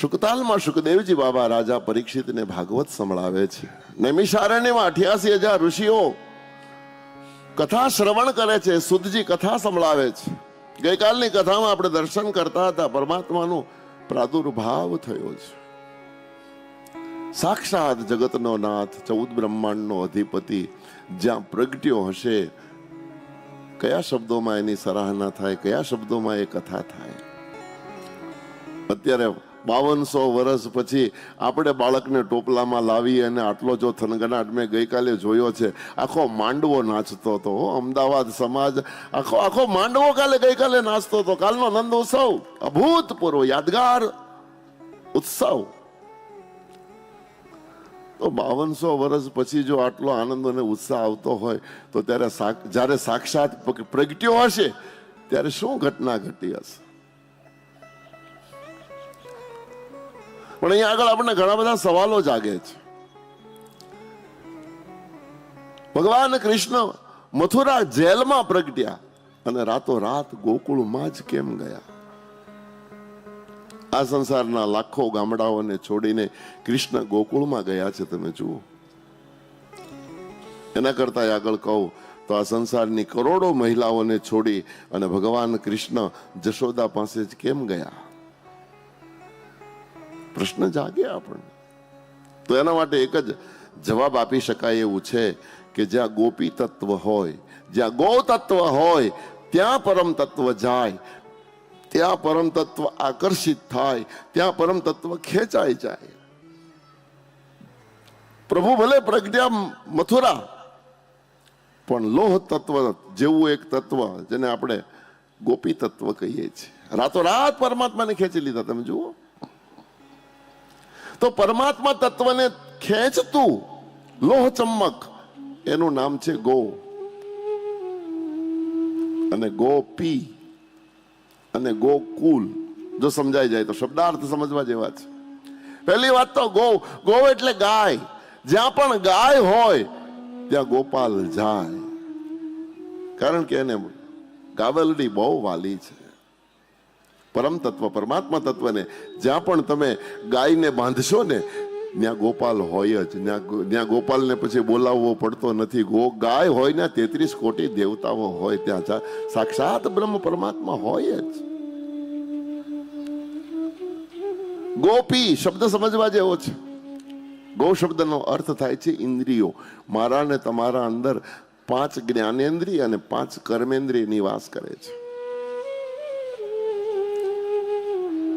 શુકતાલમાં સુખદેવજી બાબા રાજા પરીક્ષિતને ભાગવત સંભળાવે છે. નૈમિષારણ્યમાં અઠ્યાસી હજાર ઋષિઓ કથા શ્રવણ કરે છે સુદજી કથા સંભળાવે છે. ગઈકાલની કથામાં આપણે દર્શન કરતા હતા, પરમાત્માનો પ્રાદુર્ભાવ થયો છે. સાક્ષાત જગતનો નાથ, ચૌદ બ્રહ્માંડનો અધિપતિ, જ્યાં પ્રગટ્યો હશે, કયા શબ્દોમાં એની સરાહના થાય, કયા શબ્દોમાં એ કથા થાય? અત્યારે બાવનસો વર્ષ પછી આપણે બાળકને ટોપલામાં લાવી અને આટલો જો થનગનાટ મેં ગઈકાલે જોયો છે, આખો માંડવો નાચતો હતો અમદાવાદ સમાજ આખો આખો માંડવો કાલે ગઈકાલે નાચતો હતો. કાલનો નંદ ઉત્સવ, અભૂતપૂર્વ યાદગાર ઉત્સવ. તો બાવનસો વર્ષ પછી જો આટલો આનંદ અને ઉત્સાહ આવતો હોય, તો ત્યારે જ્યારે સાક્ષાત પ્રગટ્યો હશે, ત્યારે શું ઘટના ઘટી હશે? પણ અહીંયા આગળ આપણને ઘણા બધા સવાલો જાગે છે. ભગવાન કૃષ્ણ મથુરા જેલમાં પ્રગટ્યા અને રાતો રાત ગોકુળમાં જ કેમ ગયા? આ સંસારના લાખો ગામડાઓને છોડીને કૃષ્ણ ગોકુળમાં ગયા છે, તમે જુઓ. એના કરતા આગળ કહું તો આ સંસારની કરોડો મહિલાઓને છોડી અને ભગવાન કૃષ્ણ જશોદા પાસે જ કેમ ગયા? પ્રશ્ન જાગે આપણને. તો એના માટે એક જ જવાબ આપી શકાય એવું છે કે જ્યાં ગોપી તત્વ હોય, જ્યાં ગો તત્વ હોય, ત્યાં પરમ તત્વ જાય, ત્યાં પરમ તત્વ આકર્ષિત થાય, ત્યાં પરમ તત્વ ખેંચાઈ જાય. પ્રભુ ભલે પ્રજ્ઞા મથુરા, પણ લોહ તત્વ જેવું એક તત્વ જેને આપણે ગોપી તત્વ કહીએ છીએ. રાતોરાત પરમાત્માને ખેંચી લીધા, તમે જુઓ. તો પરમાત્મા તત્વને ખેંચતું લોહ ચમક. એનું નામ છે ગો. અને ગોપી અને ગોકુલ જો સમજાઈ જાય તો શબ્દાર્થ સમજવા જેવા છે. પહેલી વાત તો ગો. ગો એટલે ગાય. જ્યાં પણ ગાય હોય, ત્યાં ગોપાલ જાય. કારણ કે એને ગાવલડી બહુ વાલી છે. પરમ તત્વ, પરમાત્મા તત્વને જ્યાં પણ તમે ગાયને બાંધશો ને, ત્યાં ગોપાલ હોય જ. ત્યાં ગોપાલને પછી બોલાવવો પડતો નથી. ગો, ગાય હોય ને, તેત્રીસ કોટી દેવતાઓ હોય ત્યાં સાક્ષાત બ્રહ્મ પરમાત્મા હોય જ. ગોપી શબ્દ સમજવા જેવો છે. ગૌ શબ્દનો અર્થ થાય છે ઇન્દ્રિયો. મારા ને તમારા અંદર પાંચ જ્ઞાનેન્દ્રિય અને પાંચ કર્મેન્દ્રિય નિવાસ કરે છે.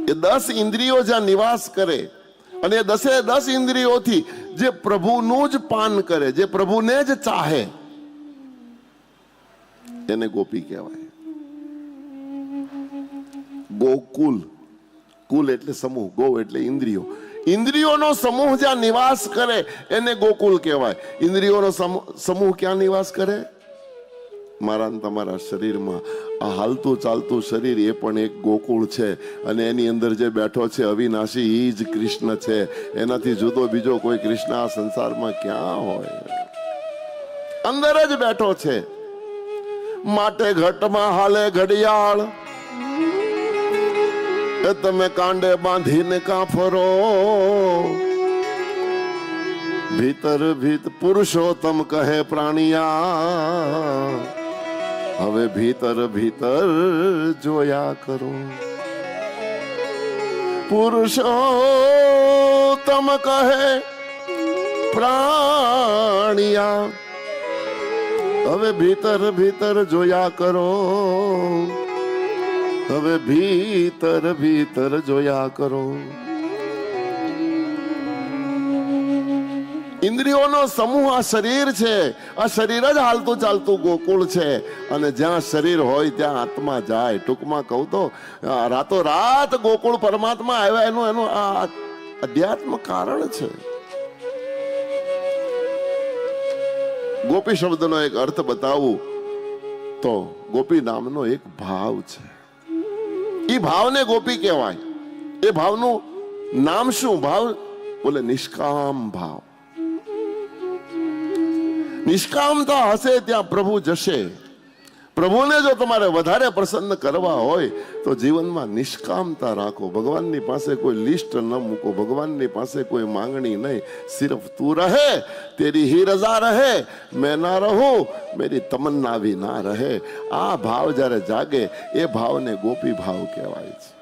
એ દસ ઇન્દ્રિયો જ્યાં નિવાસ કરે અને એ દસે દસ ઇન્દ્રિયોથી જે પ્રભુનું જ પાન કરે, જે પ્રભુને જ ચાહે એને ગોપી કહેવાય. ગોકુલ કુલ. એટલે સમૂહ, ગો એટલે ઇન્દ્રિયો. ઇન્દ્રિયોનો સમૂહ જ્યાં નિવાસ કરે, એને ગોકુલ કહેવાય. ઇન્દ્રિયોનો સમૂહ ક્યાં નિવાસ કરે? મારા તમારા શરીરમાં. આ હાલતું ચાલતું શરીર એ પણ એક ગોકુળ છે અને એની અંદર જે બેઠો છે અવિનાશી એ જ કૃષ્ણ છે. એનાથી જુદો બીજો કોઈ કૃષ્ણ આ સંસારમાં ક્યાં હોય? અંદર જ બેઠો છે. માટે ઘટમાં હાલે ઘડિયાળ. એ તમે કાંડે બાંધીને કાં ફરો ભીતર ભીત પુરુષોત્તમ કહે પ્રાણિયા. હવે ભીતર ભીતર જોયા કરો. પુરુષોત્તમ કહે, પ્રાણિયા. હવે ભીતર ભીતર જોયા કરો. હવે ભીતર ભીતર જોયા કરો. ઇન્દ્રિયોનો સમૂહ આ શરીર છે. આ શરીર જ હાલતું ચાલતું ગોકુળ છે. અને જ્યાં શરીર હોય ત્યાં આત્મા જાય. ટૂંકમાં કહું તો રાતો રાત ગોકુળ પરમાત્મા આવ્યા એનું એનું આ અધ્યાત્મ કારણ છે. ગોપી શબ્દનો એક અર્થ બતાવું તો, ગોપી નામનો એક ભાવ છે. એ ભાવને ગોપી કહેવાય. એ ભાવનું નામ શું? ભાવ? બોલે, નિષ્કામ ભાવ. નિષ્કામતા હશે ત્યાં પ્રભુ જશે. પ્રભુને જો તમારે વધારે પ્રસન્ન કરવા હોય, તો જીવનમાં નિષ્કામતા રાખો. ભગવાનની પાસે કોઈ લિસ્ટ ન મૂકો. ભગવાનની પાસે કોઈ માંગણી નહીં. સિર્ફ તું રહે, તેરી હી રજા રહે, મેં ના રહું, મેરી તમન્ના ભી ના રહે. આ ભાવ જ્યારે જાગે, એ ભાવને ગોપી ભાવ કહેવાય છે.